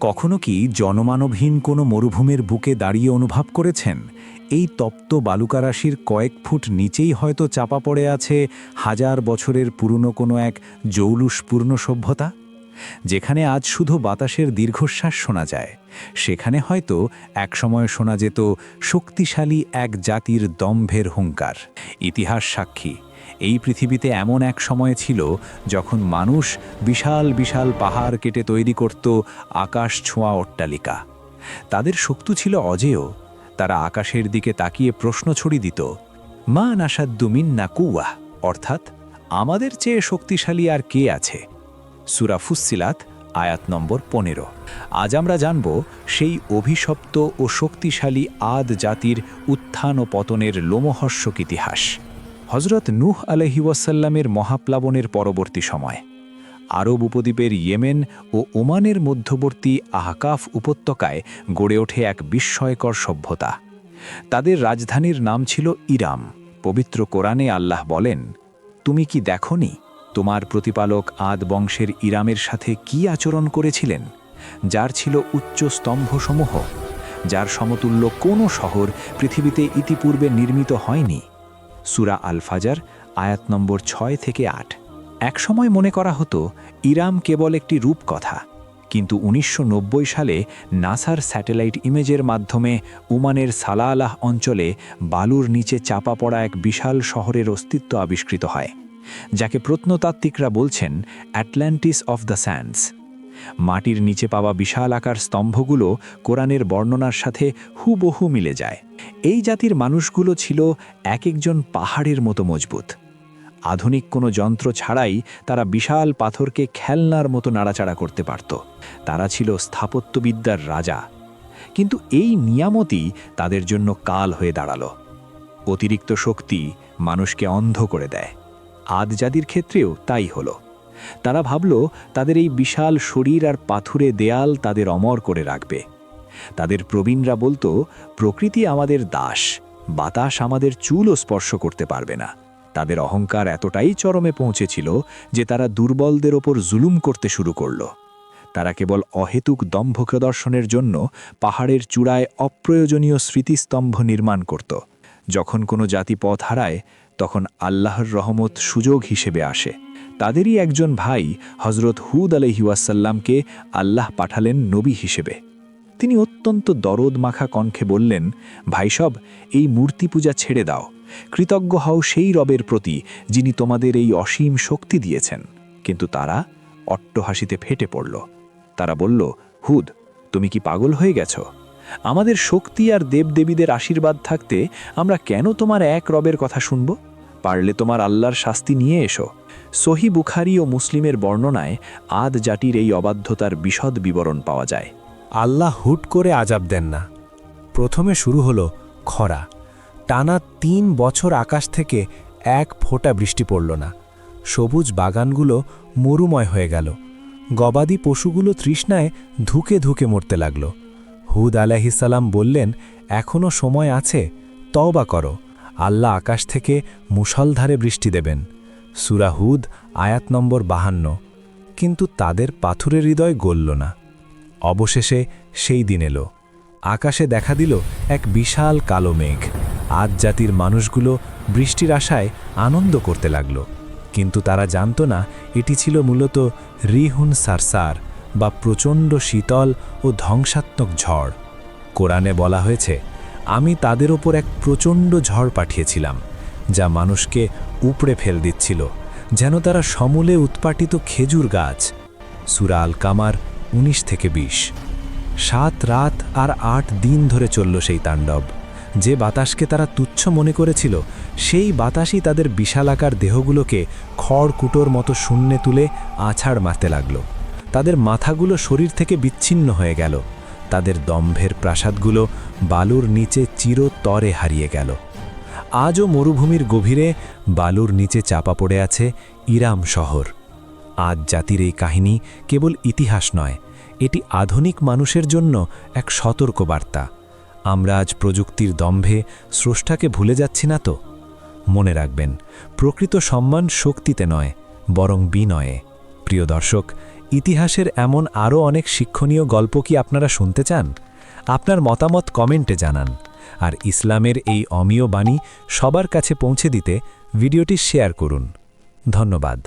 কখনো কি জনমানবহীন কোনো মরুভূমির বুকে দাঁড়িয়ে অনুভব করেছেন? এই তপ্ত বালুকারাশির কয়েক ফুট নিচেই হয়তো চাপা পড়ে আছে হাজার বছরের পুরনো কোনো এক জৌলুসপূর্ণ সভ্যতা? যেখানে আজ শুধু বাতাসের দীর্ঘশ্বাস শোনা যায়, সেখানে হয়তো একসময় শোনা যেত শক্তিশালী এক জাতির দম্ভের হুঙ্কার। ইতিহাস সাক্ষী এই পৃথিবীতে এমন এক সময় ছিল যখন মানুষ বিশাল বিশাল পাহাড় কেটে তৈরি করত আকাশ ছোঁয়া অট্টালিকা। তাদের শক্তি ছিল অজেয়। তারা আকাশের দিকে তাকিয়ে প্রশ্ন ছড়ি দিত, মা নাসাদ্দুমিন না কুয়া অর্থাৎ, আমাদের চেয়ে শক্তিশালী আর কে আছে? সুরা ফুসিলাত আয়াত নম্বর পনেরো। আজ আমরা জানব সেই অভিশপ্ত ও শক্তিশালী আদ জাতির উত্থান ও পতনের লোমহর্ষক ইতিহাস। হজরত নূহ আলহি ওয়াসাল্লামের মহাপ্লাবনের পরবর্তী সময়। আরব উপদ্বীপের ইয়েমেন ও ওমানের মধ্যবর্তী আহকাফ উপত্যকায় গড়ে ওঠে এক বিস্ময়কর সভ্যতা। তাদের রাজধানীর নাম ছিল ইরাম। পবিত্র কোরআনে আল্লাহ বলেন, তুমি কি দেখনি তোমার প্রতিপালক আদ বংশের ইরামের সাথে কি আচরণ করেছিলেন? যার ছিল উচ্চ স্তম্ভসমূহ, যার সমতুল্য কোনো শহর পৃথিবীতে ইতিপূর্বে নির্মিত হয়নি? সুরা আল ফাজার আয়াত নম্বর ছয় থেকে আট। একসময় মনে করা হতো, ইরাম কেবল একটি রূপকথা, কিন্তু উনিশশো নব্বই সালে নাসার স্যাটেলাইট ইমেজের মাধ্যমে উমানের সালাআলাহ অঞ্চলে বালুর নিচে চাপা পড়া এক বিশাল শহরের অস্তিত্ব আবিষ্কৃত হয়, যাকে প্রত্নতাত্ত্বিকরা বলছেন অ্যাটল্যান্টিস অফ দ্য স্যান্ডস মাটির নিচে পাওয়া বিশাল আকার স্তম্ভগুলো কোরআনের বর্ণনার সাথে হুবহু মিলে যায়। এই জাতির মানুষগুলো ছিল এক একজন পাহাড়ের মতো মজবুত। আধুনিক কোনো যন্ত্র ছাড়াই তারা বিশাল পাথরকে খেলনার মতো নাড়াচাড়া করতে পারত। তারা ছিল স্থাপত্যবিদ্যার রাজা। কিন্তু এই নিয়ামতই তাদের জন্য কাল হয়ে দাঁড়াল। অতিরিক্ত শক্তি মানুষকে অন্ধ করে দেয়। আদ জাতির ক্ষেত্রেও তাই হলো। তারা ভাবল, তাদের এই বিশাল শরীর আর পাথুরে দেয়াল তাদের অমর করে রাখবে। তাদের প্রবীণরা বলতো, প্রকৃতি আমাদের দাস, বাতাস আমাদের চুলও স্পর্শ করতে পারবে না। তাদের অহংকার এতটাই চরমে পৌঁছেছিল যে তারা দুর্বলদের ওপর জুলুম করতে শুরু করল। তারা কেবল অহেতুক দম্ভ প্রদর্শনের জন্য পাহাড়ের চূড়ায় অপ্রয়োজনীয় স্মৃতিস্তম্ভ নির্মাণ করত। যখন কোনো জাতি পথ হারায়, তখন আল্লাহর রহমত সুযোগ হিসেবে আসে। তাদেরই একজন ভাই হজরত হুদ আলহিউসাল্লামকে আল্লাহ পাঠালেন নবী হিসেবে। তিনি অত্যন্ত দরদ মাখা কণ্ঠে বললেন ভাইসব এই মূর্তি পূজা ছেড়ে দাও। কৃতজ্ঞ হও সেই রবের প্রতি, যিনি তোমাদের এই অসীম শক্তি দিয়েছেন। কিন্তু তারা অট্টহাসিতে ফেটে পড়ল। তারা বলল, হুদ, তুমি কি পাগল হয়ে গেছ? আমাদের শক্তি আর দেবদেবীদের আশীর্বাদ থাকতে আমরা কেন তোমার এক রবের কথা শুনব? পারলে তোমার আল্লাহর শাস্তি নিয়ে এসো। সহি বুখারি ও মুসলিমের বর্ণনায় আদ জাতির এই অবাধ্যতার বিশদ বিবরণ পাওয়া যায়। আল্লাহ হুট করে আজাব দেন না। প্রথমে শুরু হলো খরা। টানা তিন বছর আকাশ থেকে এক ফোঁটা বৃষ্টি পড়ল না। সবুজ বাগানগুলো মরুময় হয়ে গেল। গবাদি পশুগুলো তৃষ্ণায় ধুকে ধুকে মরতে লাগল। হুদ আলাহিসাল্লাম বললেন এখনও সময় আছে, তওবা করো। আল্লাহ আকাশ থেকে মুসলধারে বৃষ্টি দেবেন। সুরাহুদ আয়াত নম্বর বাহান্ন। কিন্তু তাদের পাথুরের হৃদয় গলল না। অবশেষে সেই দিন এলো। আকাশে দেখা দিল এক বিশাল কালো মেঘ। আজ জাতির মানুষগুলো বৃষ্টির আশায় আনন্দ করতে লাগল। কিন্তু তারা জানত না, এটি ছিল মূলত রিহুন সারসার বা প্রচণ্ড শীতল ও ধ্বংসাত্মক ঝড়। কোরআনে বলা হয়েছে, আমি তাদের ওপর এক প্রচণ্ড ঝড় পাঠিয়েছিলাম, যা মানুষকে উপড়ে ফেল দিচ্ছিল, যেন তারা সমূলে উৎপাটিত খেজুর গাছ। সুরা আল কামার উনিশ থেকে বিশ। সাত রাত আর আট দিন ধরে চলল সেই তাণ্ডব। যে বাতাসকে তারা তুচ্ছ মনে করেছিল, সেই বাতাসই তাদের বিশালাকার দেহগুলোকে খড়কুটোর মতো শূন্যে তুলে আছাড় মারতে লাগল। তাদের মাথাগুলো শরীর থেকে বিচ্ছিন্ন হয়ে গেল। তাদের দম্ভের প্রাসাদগুলো বালুর নিচে চিরতরে হারিয়ে গেল। আজও মরুভূমির গভীরে বালুর নিচে চাপা পড়ে আছে ইরাম শহর। আজ জাতির এই কাহিনী কেবল ইতিহাস নয়, এটি আধুনিক মানুষের জন্য এক সতর্ক বার্তা আমরা আজ প্রযুক্তির দম্ভে স্রষ্টাকে ভুলে যাচ্ছি না তো? মনে রাখবেন, প্রকৃত সম্মান শক্তিতে নয়, বরং বিনয়ে। প্রিয় দর্শক ইতিহাসের এমন আরও অনেক শিক্ষণীয় গল্প কি আপনারা শুনতে চান? আপনার মতামত কমেন্টে জানান। আর ইসলামের এই অমীয় বাণী সবার কাছে পৌঁছে দিতে ভিডিওটি শেয়ার করুন। ধন্যবাদ।